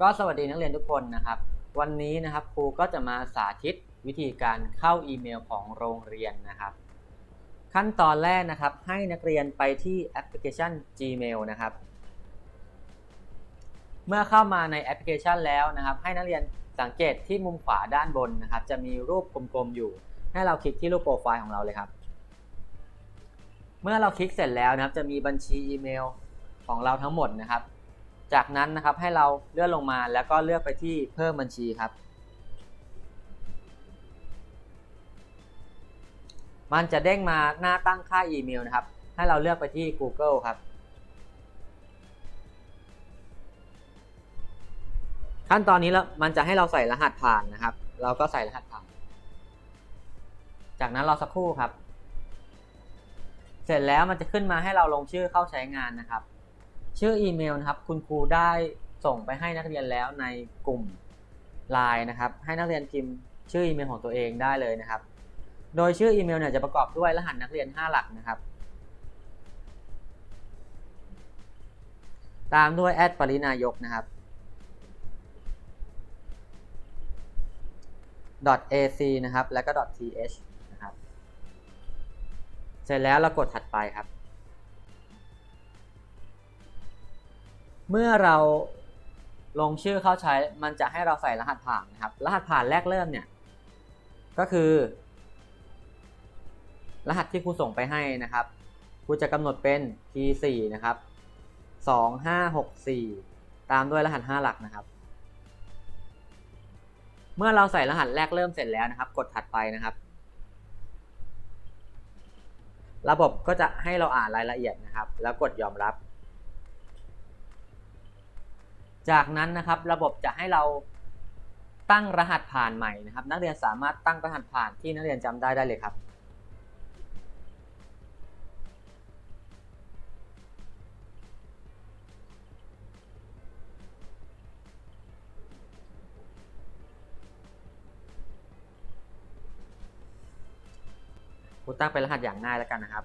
ก็สวัสดีนักเรียนทุกคนนะครับ วันนี้นะครับครูก็จะมาสาธิตวิธีการเข้าอีเมลของโรงเรียนนะครับ ขั้นตอนแรกนะครับ ให้นักเรียนไปที่แอปพลิเคชัน Gmail นะครับ เมื่อเข้ามาในแอปพลิเคชันแล้วนะครับ ให้นักเรียนสังเกตที่มุมขวาด้านบนนะครับ จะมีรูปกลมๆอยู่ ให้เราคลิกที่รูปโปรไฟล์ของเราเลยครับ เมื่อเราคลิกเสร็จแล้วนะครับ จะมีบัญชีอีเมลของเราทั้งหมดนะครับ จากนั้นนะครับให้เราเลื่อนลงมาแล้วก็เลือกไปที่เพิ่มบัญชีครับ มันจะเด้งมาหน้าตั้งค่าอีเมลนะครับ ให้เราเลือกไปที่ Google ครับ ขั้นตอนนี้แล้วมันจะให้เราใส่รหัสผ่านนะครับ เราก็ใส่รหัสผ่าน จากนั้นรอสักครู่ครับ เสร็จแล้วมันจะขึ้นมาให้เราลงชื่อเข้าใช้งานนะครับ ชื่ออีเมลนะครับ คุณครูได้ส่งไปให้นักเรียนแล้วในกลุ่ม Line นะครับ ให้นักเรียนพิมพ์ชื่ออีเมลของตัวเองได้เลยนะครับ โดยชื่ออีเมลเนี่ยจะประกอบด้วยรหัสนักเรียน 5 หลักนะครับ ตามด้วยแอดปรินายกนะครับ .ac นะครับ แล้วก็ .th นะครับ เสร็จแล้วเรากดถัดไปครับ เมื่อเราลงชื่อเข้าใช้มันจะให้เราใส่รหัสผ่านนะครับ รหัสผ่านแรกเริ่มเนี่ย ก็คือ รหัสที่ครูส่งไปให้นะครับครูจะกำหนดเป็น T4 นะครับ2564 ตามด้วยรหัส 5 หลักนะครับ เมื่อเราใส่รหัสแรกเริ่มเสร็จแล้วนะครับ กดถัดไปนะครับ ระบบก็จะให้เราอ่านรายละเอียดนะครับ แล้วกดยอมรับ จากนั้นนะครับระบบจะให้เราตั้งรหัสผ่านใหม่นะครับ นักเรียนสามารถตั้งรหัสผ่านที่นักเรียนจำได้ได้เลยครับ กูตั้งเป็นรหัสอย่างง่ายแล้วกันนะครับ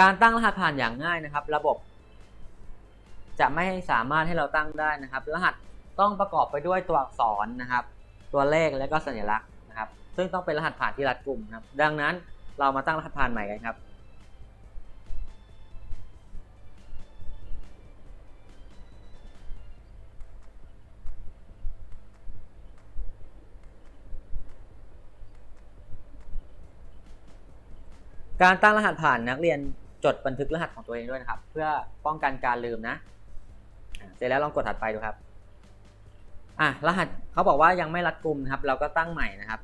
การตั้งรหัสผ่านอย่างง่ายนะครับ ระบบ จะไม่สามารถให้เราตั้งได้นะครับ รหัสต้องประกอบไปด้วยตัวอักษรนะครับ ตัวเลขและก็สัญลักษณ์นะครับ ซึ่งต้องเป็นรหัสผ่านที่รัดกุมนะครับ ดังนั้นเรามาตั้งรหัสผ่านใหม่กันครับการตั้งรหัสผ่านนักเรียน จดบันทึกรหัสของตัวเองด้วยนะครับ เพื่อป้องกันการลืมนะ เสร็จแล้วลองกดถัดไปดูครับอะรหัสเขาบอกว่ายังไม่รัดกุมนะครับ เราก็ตั้งใหม่นะครับ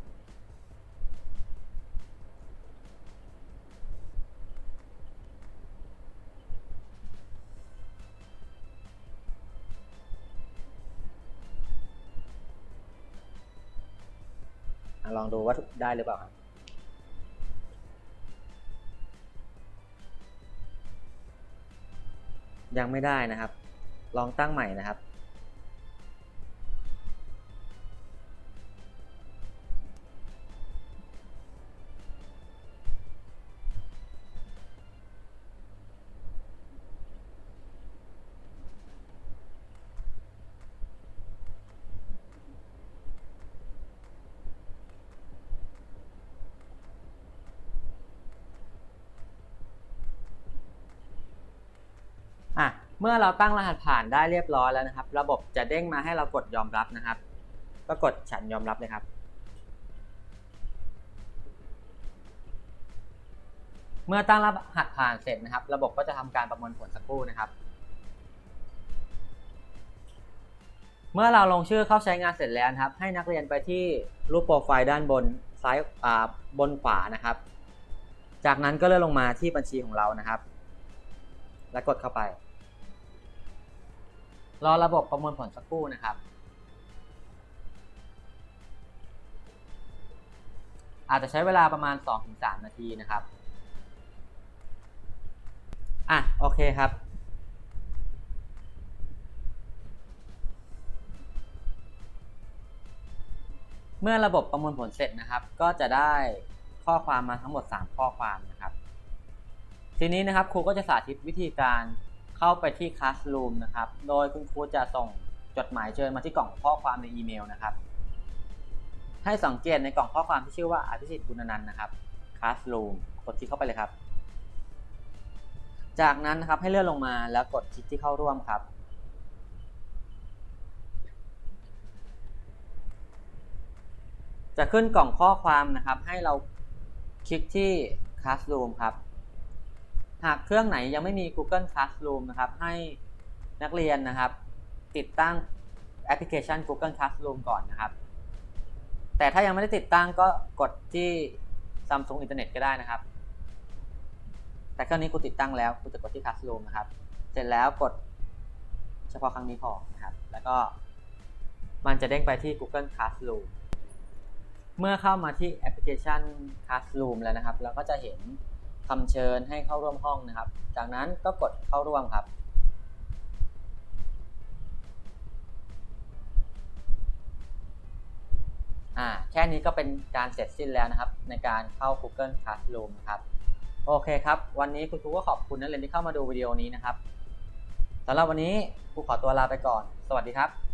ลองดูว่าได้หรือเปล่าครับ ยังไม่ได้นะครับ ลองตั้งใหม่นะครับ เมื่อเราตั้งรหัสผ่านได้เรียบร้อยแล้วนะครับ ระบบจะเด้งมาให้เรากดยอมรับนะครับ ก็กดฉันยอมรับเลยครับเมื่อตั้งรหัสผ่านเสร็จนะครับ ระบบก็จะทำการประมวลผลสักครู่นะครับ เมื่อเราลงชื่อเข้าใช้งานเสร็จแล้วครับ ให้นักเรียนไปที่รูปโปรไฟล์ด้านบนซ้ายบนขวานะครับ จากนั้นก็เลื่อนลงมาที่บัญชีของเรานะครับ แล้วกดเข้าไป รอระบบประมวลผลสักครู่นะครับอาจจะใช้เวลาประมาณ 2-3 นาทีนะครับ อะ โอเคครับ เมื่อระบบประมวลผลเสร็จนะครับ ก็จะได้ข้อความมาทั้งหมด 3 ข้อความนะครับ ทีนี้นะครับครูก็จะสาธิตวิธีการ เข้าไปที่ Classroom นะครับ โดยคุณครูจะส่งจดหมายเชิญมาที่กล่องข้อความในอีเมลนะครับ ให้สังเกตในกล่องข้อความที่ชื่อว่าอภิสิทธิ์บุญนันท์นะครับ Classroom กดคลิกเข้าไปเลยครับ จากนั้นนะครับให้เลื่อนลงมาแล้วกดคลิกที่เข้าร่วมครับ จะขึ้นกล่องข้อความนะครับ ให้เราคลิกที่ Classroom ครับ หากเครื่องไหนยังไม่มี Google Classroom นะครับ ให้นักเรียนนะครับ ติดตั้งแอปพลิเคชัน Google Classroom ก่อนนะครับ แต่ถ้ายังไม่ได้ติดตั้งก็กดที่ Samsung Internet ก็ได้นะครับ แต่เครื่องนี้กูติดตั้งแล้วกูจะกดที่ Classroom นะครับ เสร็จแล้วกดเฉพาะครั้งนี้พอนะครับ แล้วก็มันจะเด้งไปที่ Google Classroom เมื่อเข้ามาที่แอปพลิเคชัน Classroom แล้วนะครับ เราก็จะเห็น คำเชิญให้เข้าร่วมห้องนะครับ จากนั้นก็กดเข้าร่วมครับอ่าแค่นี้ก็เป็นการเสร็จสิ้นแล้วนะครับ ในการเข้า Google Classroom นะครับ โอเคครับ วันนี้คุณครูก็ขอบคุณนักเรียนที่เข้ามาดูวิดีโอนี้นะครับสำหรับวันนี้ครูขอตัวลาไปก่อน สวัสดีครับ